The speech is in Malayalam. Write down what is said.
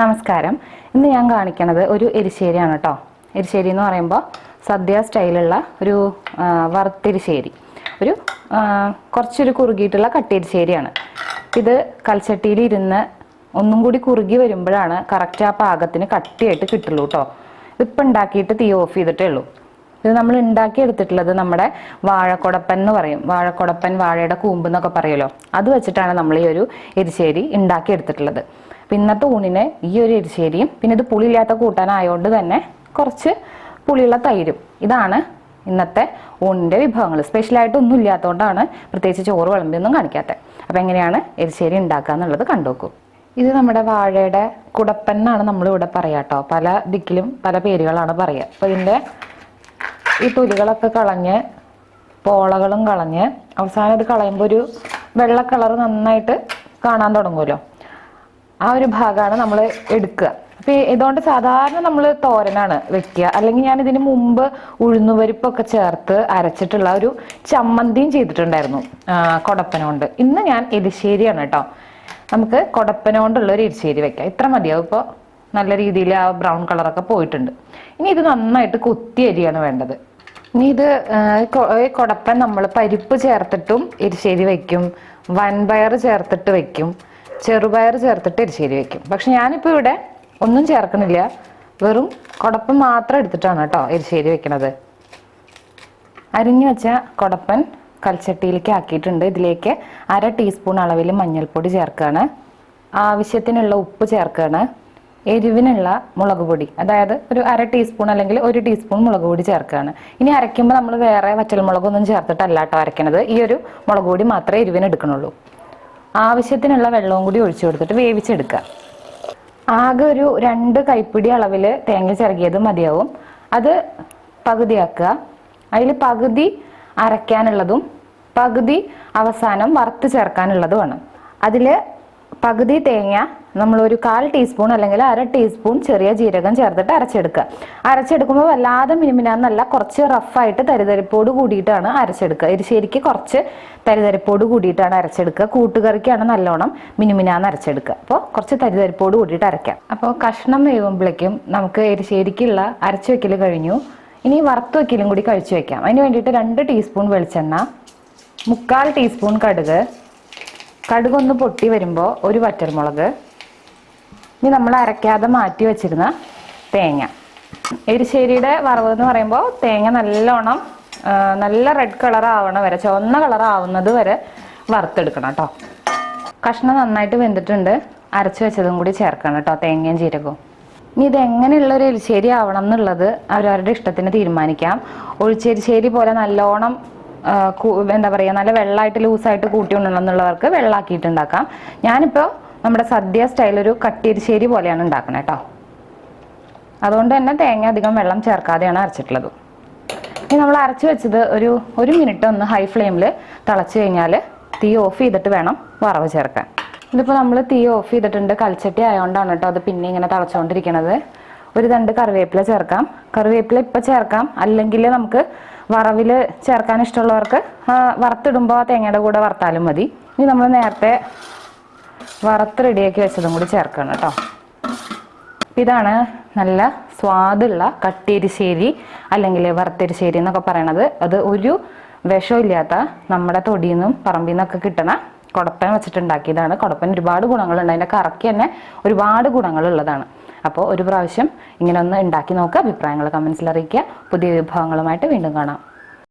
നമസ്കാരം. ഇന്ന് ഞാൻ കാണിക്കണത് ഒരു എരിശ്ശേരിയാണ് കേട്ടോ എരിശ്ശേരി എന്ന് പറയുമ്പോൾ സദ്യ സ്റ്റൈലുള്ള ഒരു വറുത്തെരിശ്ശേരി. ഒരു കുറച്ചൊരു കുറുകിയിട്ടുള്ള കട്ടിയരിശ്ശേരിയാണ് ഇത് കൽച്ചട്ടിയിൽ ഇരുന്ന് ഒന്നും കൂടി കുറുകി വരുമ്പോഴാണ് കറക്റ്റ് ആ പാകത്തിന് കട്ടിയായിട്ട് കിട്ടുള്ളൂ കേട്ടോ ഇതിപ്പോൾ ഉണ്ടാക്കിയിട്ട് തീ ഓഫ് ചെയ്തിട്ടേ ഉള്ളൂ. ഇത് നമ്മൾ ഉണ്ടാക്കി എടുത്തിട്ടുള്ളത് നമ്മുടെ വാഴക്കൊടപ്പൻ എന്ന് പറയും. വാഴക്കൊടപ്പൻ വാഴയുടെ കൂമ്പ് എന്നൊക്കെ പറയുമല്ലോ അത് വെച്ചിട്ടാണ് നമ്മൾ ഈ ഒരു എരിശ്ശേരി ഉണ്ടാക്കി എടുത്തിട്ടുള്ളത് അപ്പം ഇന്നത്തെ ഊണിന് ഈ ഒരു എരിശ്ശേരിയും പിന്നെ ഇത് പുളിയില്ലാത്ത കൂട്ടാനായതുകൊണ്ട് തന്നെ കുറച്ച് പുളിയുള്ള തൈരും. ഇതാണ് ഇന്നത്തെ ഊണിന്റെ വിഭവങ്ങൾ. സ്പെഷ്യലായിട്ട് ഒന്നും ഇല്ലാത്തതുകൊണ്ടാണ് പ്രത്യേകിച്ച് ചോറ് വിളമ്പിയൊന്നും കാണിക്കാത്തത് അപ്പം എങ്ങനെയാണ് എരിശ്ശേരി ഉണ്ടാക്കുക എന്നുള്ളത് കണ്ടുനോക്കൂ ഇത് നമ്മുടെ വാഴയുടെ കുടപ്പൻ എന്നാണ് നമ്മളിവിടെ പറയാട്ടോ പല ദിക്കിലും പല പേരുകളാണ് പറയുക അപ്പോൾ ഇതിന്റെ ഈ തൊലികളൊക്കെ കളഞ്ഞ് പോളകളും കളഞ്ഞ് അവസാനം ഇത് കളയുമ്പോൾ ഒരു വെള്ള കളർ നന്നായിട്ട് കാണാൻ തുടങ്ങുമല്ലോ. ആ ഒരു ഭാഗമാണ് നമ്മൾ എടുക്കുക. അപ്പോൾ ഇതുകൊണ്ട് സാധാരണ നമ്മൾ തോരനാണ് വെക്കുക. അല്ലെങ്കിൽ ഞാൻ ഇതിന് മുമ്പ് ഉഴുന്നുപരിപ്പൊക്കെ ചേർത്ത് അരച്ചിട്ടുള്ള ഒരു ചമ്മന്തിയും ചെയ്തിട്ടുണ്ടായിരുന്നു കൊടപ്പനോണ്ട്. ഇന്ന് ഞാൻ എരിശ്ശേരിയാണ് കേട്ടോ. നമുക്ക് കൊടപ്പനോണ്ടുള്ള ഒരു എരിശ്ശേരി വെക്കാം. ഇത്ര മതിയാവും ഇപ്പോൾ നല്ല രീതിയിൽ ആ ബ്രൗൺ കളറൊക്കെ പോയിട്ടുണ്ട്. ഇനി ഇത് നന്നായിട്ട് കുത്തി അരിയാണ് വേണ്ടത്. ഇനി ഇത് കൊടപ്പൻ നമ്മൾ പരിപ്പ് ചേർത്തിട്ടും എരിശ്ശേരി വയ്ക്കും വൻപയർ ചേർത്തിട്ട് വയ്ക്കും ചെറുപയർ ചേർത്തിട്ട് എരിശ്ശേരി വയ്ക്കും പക്ഷെ ഞാനിപ്പോൾ ഇവിടെ ഒന്നും ചേർക്കണില്ല. വെറും കുടപ്പൻ മാത്രം എടുത്തിട്ടാണ് കേട്ടോ എരിശ്ശേരി വെക്കണത്. അരിഞ്ഞു വെച്ച കുടപ്പൻ കൽച്ചട്ടിയിലേക്ക് ആക്കിയിട്ടുണ്ട്. ഇതിലേക്ക് അര ടീസ്പൂൺ അളവിൽ മഞ്ഞൾപ്പൊടി ചേർക്കുകയാണ്. ആവശ്യത്തിനുള്ള ഉപ്പ് ചേർക്കുകയാണ്. എരിവിനുള്ള മുളക് പൊടി. അതായത് ഒരു അര ടീസ്പൂൺ അല്ലെങ്കിൽ ഒരു ടീസ്പൂൺ മുളക് പൊടി ചേർക്കുകയാണ് ഇനി അരയ്ക്കുമ്പോൾ നമ്മൾ വേറെ വറ്റൽമുളകൊന്നും ചേർത്തിട്ടല്ല കേട്ടോ അരയ്ക്കണത്. ഈ ഒരു മുളക് പൊടി മാത്രമേ എരിവിന് എടുക്കണുള്ളൂ. ആവശ്യത്തിനുള്ള വെള്ളവും കൂടി ഒഴിച്ചു കൊടുത്തിട്ട് വേവിച്ചെടുക്കുക. ആകെ ഒരു രണ്ട് കൈപ്പിടി അളവിൽ തേങ്ങ ചിറകിയത് മതിയാവും. അത് പകുതിയാക്കുക. അതിൽ പകുതി അരയ്ക്കാനുള്ളതും പകുതി അവസാനം വറുത്ത് ചേർക്കാനുള്ളതുമാണ്. അതിൽ പകുതി തേങ്ങ നമ്മളൊരു കാൽ ടീസ്പൂൺ അല്ലെങ്കിൽ അര ടീസ്പൂൺ ചെറിയ ജീരകം ചേർത്തിട്ട് അരച്ചെടുക്കുക. അരച്ചെടുക്കുമ്പോൾ വല്ലാതെ മിനിമിനാന്നല്ല കുറച്ച് റഫായിട്ട് തരിതരിപ്പോട് കൂടിയിട്ടാണ് അരച്ചെടുക്കുക. എരിശ്ശേരിക്ക് കുറച്ച് തരിതരിപ്പോട് കൂടിയിട്ടാണ് അരച്ചെടുക്കുക. കൂട്ടുകറിക്കാണ് നല്ലോണം മിനുമിനാന്ന് അരച്ചെടുക്കുക. അപ്പോൾ കുറച്ച് തരിതരിപ്പോട് കൂടിയിട്ട് അരയ്ക്കാം. അപ്പോൾ കഷ്ണം വേവുമ്പോഴേക്കും നമുക്ക് എരിശ്ശേരിക്കുള്ള അരച്ചു വയ്ക്കൽ കഴിഞ്ഞു. ഇനി വറുത്ത് വയ്ക്കലും കൂടി കഴിച്ചു വയ്ക്കാം അതിന് വേണ്ടിയിട്ട് രണ്ട് ടീസ്പൂൺ വെളിച്ചെണ്ണ മുക്കാൽ ടീസ്പൂൺ കടുക്. കടുകൊന്ന് പൊട്ടി വരുമ്പോൾ ഒരു വറ്റൽമുളക് ഇനി നമ്മൾ അരയ്ക്കാതെ മാറ്റി വെച്ചിരുന്ന തേങ്ങ. എരിശ്ശേരിയുടെ വറവ് എന്ന് പറയുമ്പോൾ തേങ്ങ നല്ലോണം നല്ല റെഡ് കളർ ആവണ വരെ ചുവന്ന കളർ ആവുന്നത് വരെ വറുത്തെടുക്കണം കേട്ടോ കഷ്ണം നന്നായിട്ട് വെന്തിട്ടുണ്ട്. അരച്ചു വെച്ചതും കൂടി ചേർക്കണം കേട്ടോ തേങ്ങയും ജീരകവും. ഇനി ഇത് എങ്ങനെയുള്ള ഒരു എരിശ്ശേരി ആവണം എന്നുള്ളത് അവരവരുടെ ഇഷ്ടത്തിന് തീരുമാനിക്കാം. ഒഴിച്ചെരിശ്ശേരി പോലെ നല്ലോണം എന്താ പറയുക നല്ല വെള്ളമായിട്ട് ലൂസായിട്ട് കൂട്ടി ഉണ്ടെന്നുള്ളവർക്ക് എന്നുള്ളവർക്ക് വെള്ളമാക്കിയിട്ടുണ്ടാക്കാം ഞാനിപ്പോൾ നമ്മുടെ സദ്യ സ്റ്റൈൽ ഒരു കട്ടിരിശ്ശേരി പോലെയാണ് ഉണ്ടാക്കുന്നത് കേട്ടോ അതുകൊണ്ട് തന്നെ തേങ്ങ അധികം വെള്ളം ചേർക്കാതെയാണ് അരച്ചിട്ടുള്ളത്. ഇനി നമ്മൾ അരച്ച് വെച്ചത് ഒരു ഒരു മിനിറ്റ് ഒന്ന് ഹൈ ഫ്ലെയിമിൽ തിളച്ചു കഴിഞ്ഞാൽ തീ ഓഫ് ചെയ്തിട്ട് വേണം വറവ് ചേർക്കാൻ. ഇതിപ്പോൾ നമ്മൾ തീ ഓഫ് ചെയ്തിട്ടുണ്ട് കൽച്ചട്ടി ആയതുകൊണ്ടാണ് കേട്ടോ അത് പിന്നെ ഇങ്ങനെ തിളച്ചുകൊണ്ടിരിക്കണത് ഒരു രണ്ട് കറിവേപ്പില ചേർക്കാം. കറിവേപ്പില ഇപ്പം ചേർക്കാം. അല്ലെങ്കിൽ നമുക്ക് വറവിൽ ചേർക്കാൻ ഇഷ്ടമുള്ളവർക്ക് വറുത്തിടുമ്പോൾ തേങ്ങയുടെ കൂടെ വറുത്താലും മതി. ഇനി നമ്മൾ നേരത്തെ വറുത്ത് റെഡിയാക്കി വെച്ചതും കൂടി ചേർക്കണം കേട്ടോ. ഇതാണ് നല്ല സ്വാദുള്ള കട്ടിരിശ്ശേരി അല്ലെങ്കിൽ വറുത്തരിശ്ശേരി എന്നൊക്കെ പറയണത്. അത് ഒരു വിഷമില്ലാത്ത നമ്മുടെ തൊടിയിൽ നിന്നും പറമ്പിൽ നിന്നൊക്കെ കിട്ടണ കുടപ്പൻ വെച്ചിട്ടുണ്ടാക്കിയതാണ്. കുടപ്പൻ ഒരുപാട് ഗുണങ്ങളുണ്ട്. അതിന്റെ കറക്കി തന്നെ ഒരുപാട് ഗുണങ്ങളുള്ളതാണ്. അപ്പോൾ ഒരു പ്രാവശ്യം ഇങ്ങനെ ഒന്ന് ഉണ്ടാക്കി നോക്കുക അഭിപ്രായങ്ങൾ കമൻസിൽ അറിയിക്കുക. പുതിയ വിഭവങ്ങളുമായിട്ട് വീണ്ടും കാണാം.